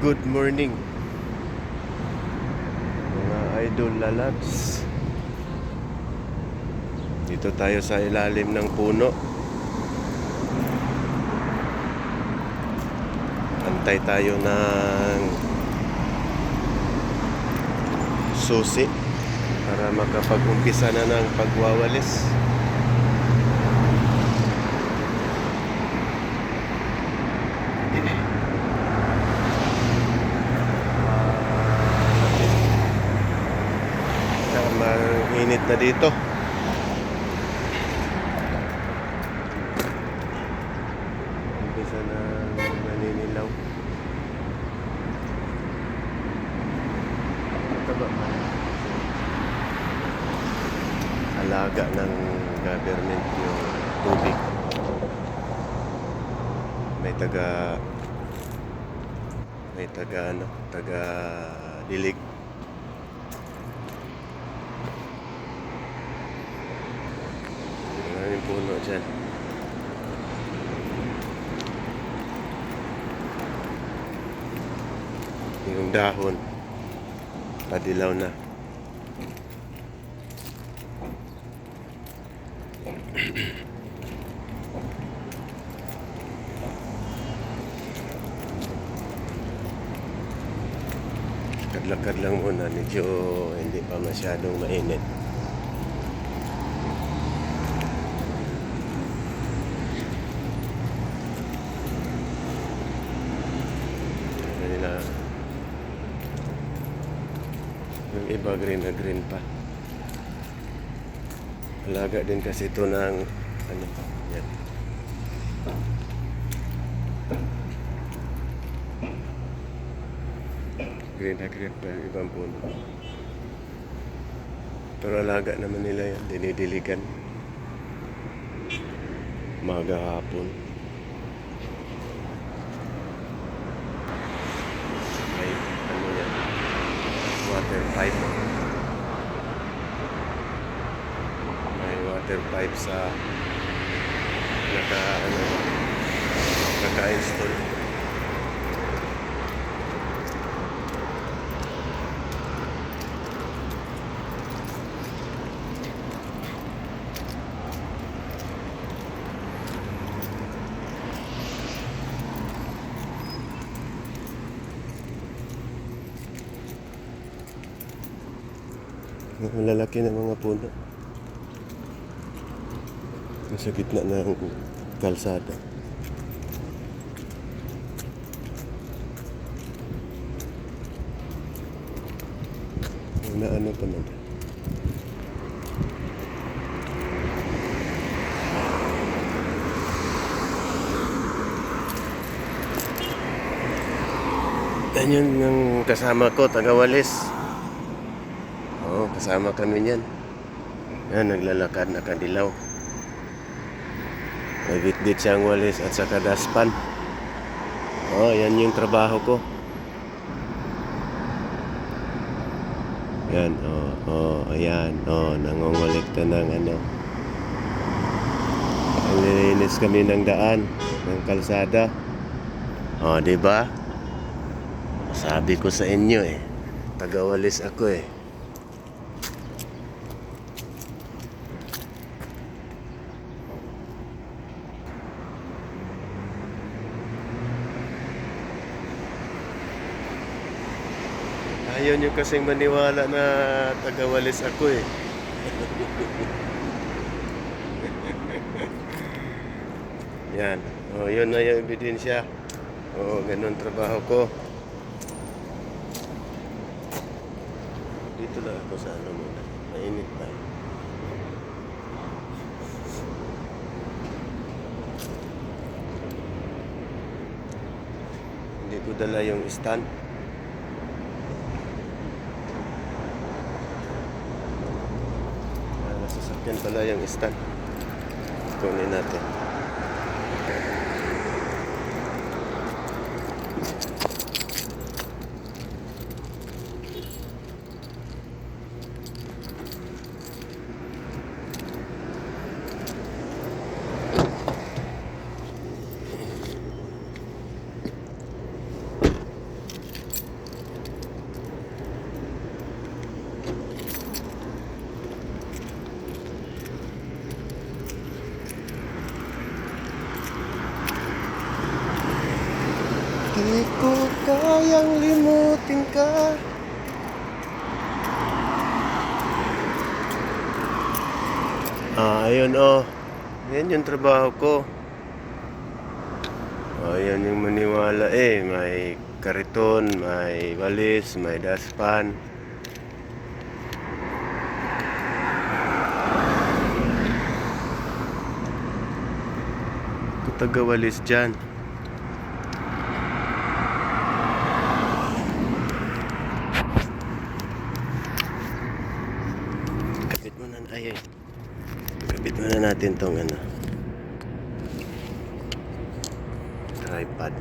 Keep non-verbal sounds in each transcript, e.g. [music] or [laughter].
Good morning. Mga idol lalabs Dito tayo sa ilalim ng puno. Antay tayo ng susi para makapag-umpisa na ng pagwawalis. Mainit na dito. Umpisa na naninilaw. Ito ba? Alaga ng government yung tubig. May taga may taga ano, taga dilig. Puno dyan. Yung dahon, padilaw na. Kadlakad lang muna, medyo hindi pa masyadong mainit. Iba green na green pa. Alaga din kasi ito ng ano, yan. Green na green pa yung ibang puno. Pero alaga naman nila yan, dinidiligan. Maga hapon. Water pipe. May water pipe sa naka ano naka-install. Ang lalaki ng mga puno. Nasa gitna ng kalsada. Na ano pa naman. Yan yun yung kasama ko, taga Walis. Oo, kasama kami niyan. Yan, naglalakad, nakadilaw. May bitbit siyang walis at saka daspan. Oo, yan yung trabaho ko. Yan, oo, oh, ayan, oo, nangungulikta ng ano. Nililinis kami ng daan, ng kalsada. Oo, di ba? Sabi ko sa inyo eh, tagawalis ako eh. Ayaw nyo kasing maniwala na tagawalis ako eh. [laughs] Yan. O, yun na yung ebidensya. Oo, ganun trabaho ko. Dito lang ako sa ano muna. Mainit pa. Hindi ko dala yung stand. Sasakyan pala yung stand. Kunin natin. Di ko kayang limutin ka Ah, ayun oh. Yan yung trabaho ko. Oh, yan yung maniwala eh. May kariton, may walis, may daspan. Ito taga-walis dyan. Muna natin tong ano. Tripod.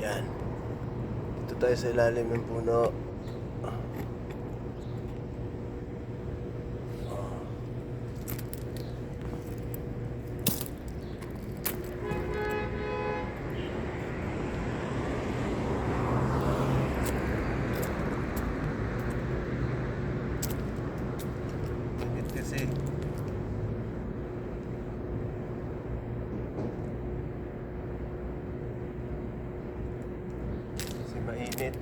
Yan. Dito tayo sa ilalim ng puno. Init kasi. Kasi mainit.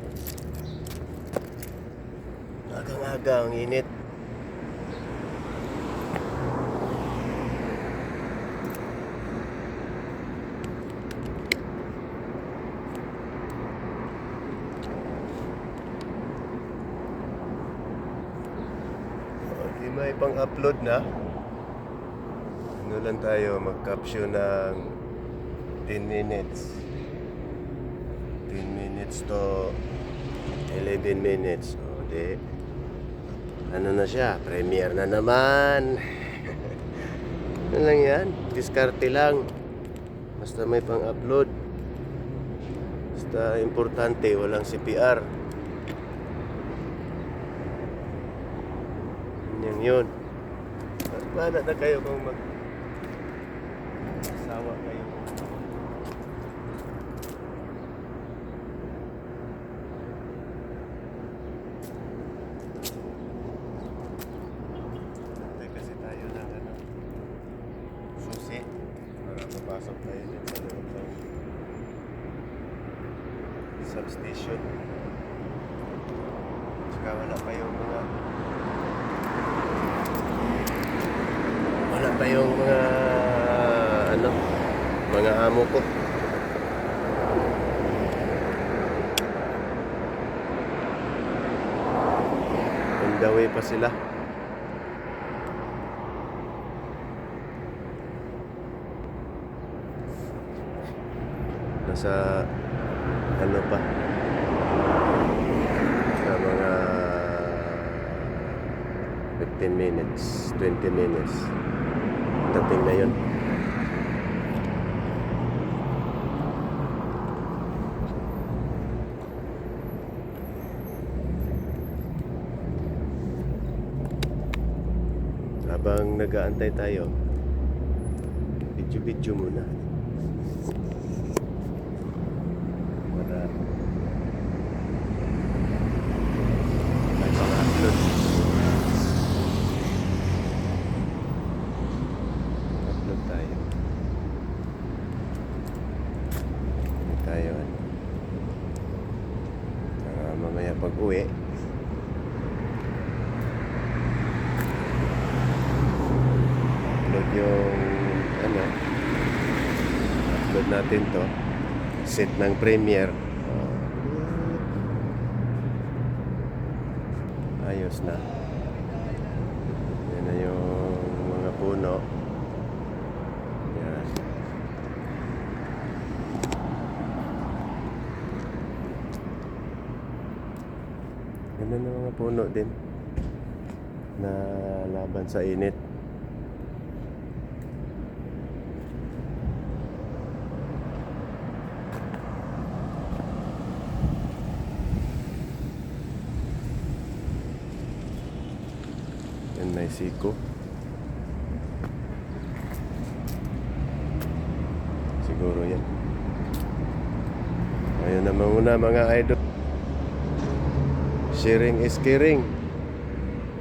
Agang-aga ang init. Hindi may pang-upload na. Ano lang tayo, mag-caption ng 10 minutes. 10 minutes to 11 minutes. O, di. Ano na siya? Premiere na naman. [laughs] ano lang yan? Diskarte lang. Basta may pang-upload. Basta importante, walang CPR. Yan yun. Bahala na kayo kung mag asawa kayo. Hintay kasi tayo ng ano, susi para mapasok tayo dyan sa loob substation. Tsaka wala pa yung mga wala pa yung mga ano mga amo ko on the way pa sila nasa ano pa? Sa mga 15 minutes 20 minutes. Dating na yun. Habang nag-aantay tayo video-video muna para may mga upload upload tayo upload tayo ano para mamaya pag uwi upload yung ano upload natin to. Set ng premiere. Ayos na. Yan na yung mga puno. Yan. Ganda ng mga puno din na laban sa init. Yan may siko. siguro yan. Ayun naman muna mga idol. Sharing is caring.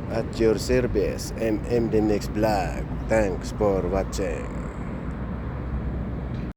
At your service, MM The Next Vlog. Thanks for watching.